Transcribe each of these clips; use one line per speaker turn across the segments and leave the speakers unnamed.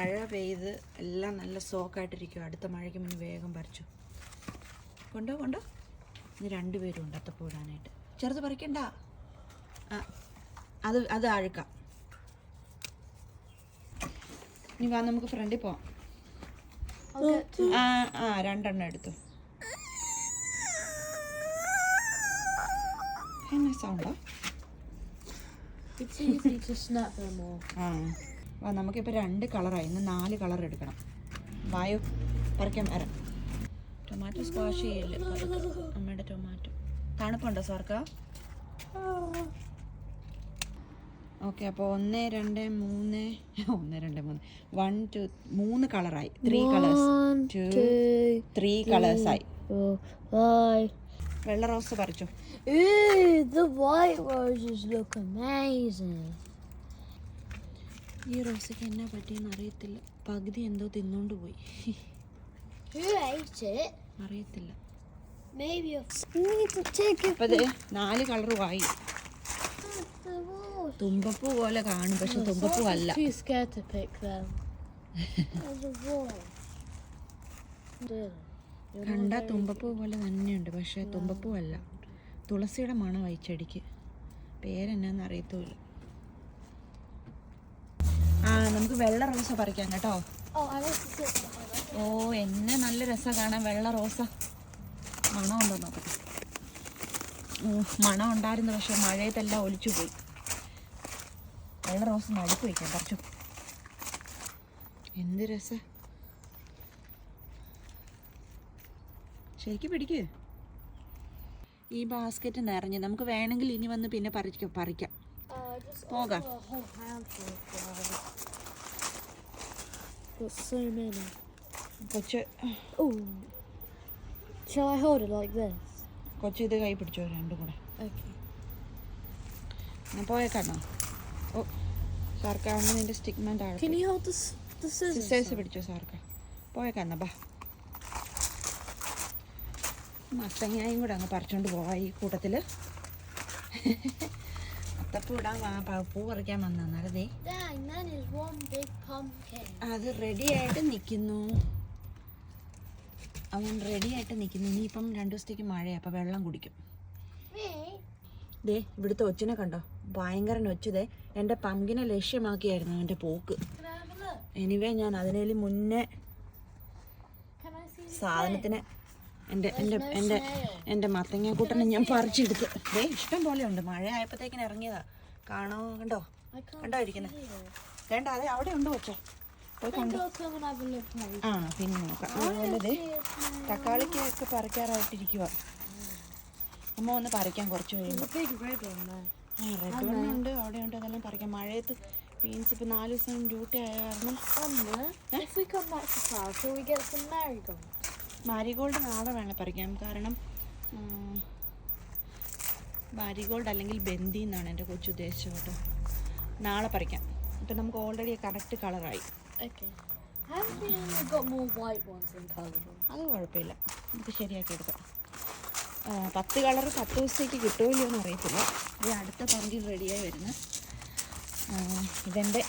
മഴ പെയ്ത് എല്ലാം നല്ല സോക്കായിട്ടിരിക്കും അടുത്ത മഴയ്ക്ക് മുന്നേ വേഗം പറിച്ചു. കൊണ്ടോ കൊണ്ടോ? ഇന്ന് രണ്ടുപേരും ഉണ്ട് അത്തപ്പൂ ഇടാനായിട്ട്. ചെറുത് പറിക്കണ്ട. ആ, അത് അത് അഴുക്കാം. ഇനി വാ നമുക്ക് ഫ്രണ്ടിൽ പോവാം. ആ ആ രണ്ടെണ്ണം എടുത്തു. എന്നാ സൗണ്ടോ. ആ. നമുക്കിപ്പോൾ രണ്ട് കളറായി. ഇന്ന് നാല് കളർ എടുക്കണം. വായു പറിക്കാൻ വരാം. ടൊമാറ്റോ സ്ക്വാഷ് ചെയ്യില്ല. അമ്മയുടെ ടൊമാറ്റോ. തണുപ്പുണ്ടോ സാർക്ക? ഓക്കെ അപ്പോൾ ഒന്ന് രണ്ട് മൂന്ന് ഒന്ന് രണ്ട് മൂന്ന്. വൺ ടു മൂന്ന് കളറായി. ത്രീ കളേഴ്സ് ടു ത്രീ കളേഴ്സായി. വെള്ള റോസ് പറിച്ചു.
The white roses look amazing.
ഈ റോസയ്ക്ക് എന്നാ പറ്റിയെന്ന് അറിയത്തില്ല. പകുതി എന്തോ തിന്നോണ്ട് പോയി? അറിയത്തില്ല. നാല്
കളർ വായി.
തുമ്പപ്പൂ പോലെ കാണും പക്ഷെ തുമ്പപ്പൂ അല്ല. കണ്ട തുമ്പപ്പൂ പോലെ തന്നെയുണ്ട് പക്ഷെ തുമ്പപ്പൂ അല്ല. തുളസിയുടെ മണം വായിച്ചടിക്ക് പേരെന്നാന്ന് അറിയത്തുമില്ല. നമുക്ക് വെള്ള റോസ പറിക്കാം കേട്ടോ. ഓ എന്നെ നല്ല രസം കാണാൻ. വെള്ള റോസ. മണം ഉണ്ടോ നോക്കട്ടെ മണം ഉണ്ടായിരുന്നു പക്ഷെ മഴയത്തെല്ലാം ഒലിച്ചു പോയി. വെള്ള റോസ് നടുക്ക് വയ്ക്കാം കുറച്ചു എന്ത് രസ. ശരിക്കും പിടിക്ക്. ഈ ബാസ്ക്കറ്റ് നിറഞ്ഞ് നമുക്ക് വേണമെങ്കിൽ ഇനി വന്ന് പിന്നെ പറിക്കാം. പറിക്കാം പോകാം.
Got so many.
കൊച്ച്
Oh. Shall I hold it like this?
കൊച്ച് ഇത് കൈ പിടിച്ചോ രണ്ടും കൂടെ
Okay.
ഞാൻ പോയേക്കാണോ ഓ സാർക്കാവുന്ന നിന്റെ സ്റ്റിക്മാൻ താഴെ
Can you hold the, s- the scissors?
Sisters പിടിച്ചോ സാർക്ക് പോയേക്കാന്ന ബാ മത്തങ്ങായും കൂടെ അങ്ങ് പറിച്ചോണ്ട് പോവാ ഈ കൂട്ടത്തിൽ അത്തപ്പൂ ഇടാൻ പ- പറിക്കാൻ വന്ന. അത് റെഡി ആയിട്ട് നിൽക്കുന്നു അവൻ റെഡി ആയിട്ട് നിൽക്കുന്നു ഇനിയിപ്പം രണ്ടു ദിവസത്തേക്ക് മഴയാണ് അപ്പം വെള്ളം കുടിക്കും. ദേ ഇവിടുത്തെ ഒച്ചിനെ കണ്ടോ? ഭയങ്കര ഒച്ചതേ എന്റെ പങ്കിനെ ലക്ഷ്യമാക്കിയായിരുന്നു എന്റെ പോക്ക്? എനിവേ ഞാൻ അതിനേലും മുന്നേ സാധനത്തിന് എന്റെ എന്റെ
എന്റെ
എന്റെ
മത്തങ്ങാ
എന്റെ മത്തങ്ങാക്കൂട്ടനെ ഞാൻ പറിച്ചെടുത്ത്. ദേ ഇഷ്ടം പോലെ ഉണ്ട്. മഴ ആയപ്പോഴത്തേക്കിന് ഇറങ്ങിയതാ. കാണോ? കണ്ടോ? കണ്ടോ ഇരിക്കുന്നത് വേണ്ട അതെ അവിടെ ഉണ്ട് വെച്ചോ പോയി കണ്ടോ. ആ പിന്നെ നോക്കാം. അതുപോലെ തക്കാളിക്കൊക്കെ പറിക്കാറായിട്ടിരിക്കുക അമ്മ ഒന്ന് പറിക്കാൻ കുറച്ച് കഴിയുമ്പോൾ. ആ റെഡ് അവിടെ ഉണ്ട് അതെല്ലാം പറിക്കാം. മഴയത്ത് ബീൻസ് ഇപ്പൊ നാല് ദിവസം ഡ്യൂട്ടി ആയ കാരണം. മാരിഗോൾഡ് നാളെ വേണം പറിക്കാം. കാരണം മാരിഗോൾഡ് അല്ലെങ്കിൽ ബന്ദി എന്നാണ് എന്റെ കൊച്ചു ഉദ്ദേശിച്ചത് കേട്ടോ. നാളെ പറിക്കാം. ഇപ്പം നമുക്ക് ഓൾറെഡി കറക്റ്റ് കളറായി? അത് കുഴപ്പമില്ല. നമുക്ക് ശരിയാക്കി എടുക്കാം. പത്ത് കളർ പത്ത് ദിവസത്തേക്ക് കിട്ടുമല്ലോ എന്ന് അറിയത്തില്ല. ഇത് അടുത്ത പങ്കിൽ റെഡിയായി വരുന്ന. ഇതെന്റെ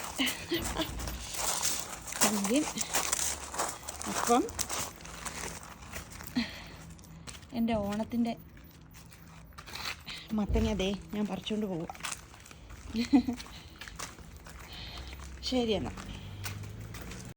പങ്കിൻ. അപ്പം എന്റെ ഓണത്തിന്റെ മത്തങ്ങ ദേ ഞാൻ പറിച്ചുകൊണ്ട് പോകും ശരി എന്നാൽ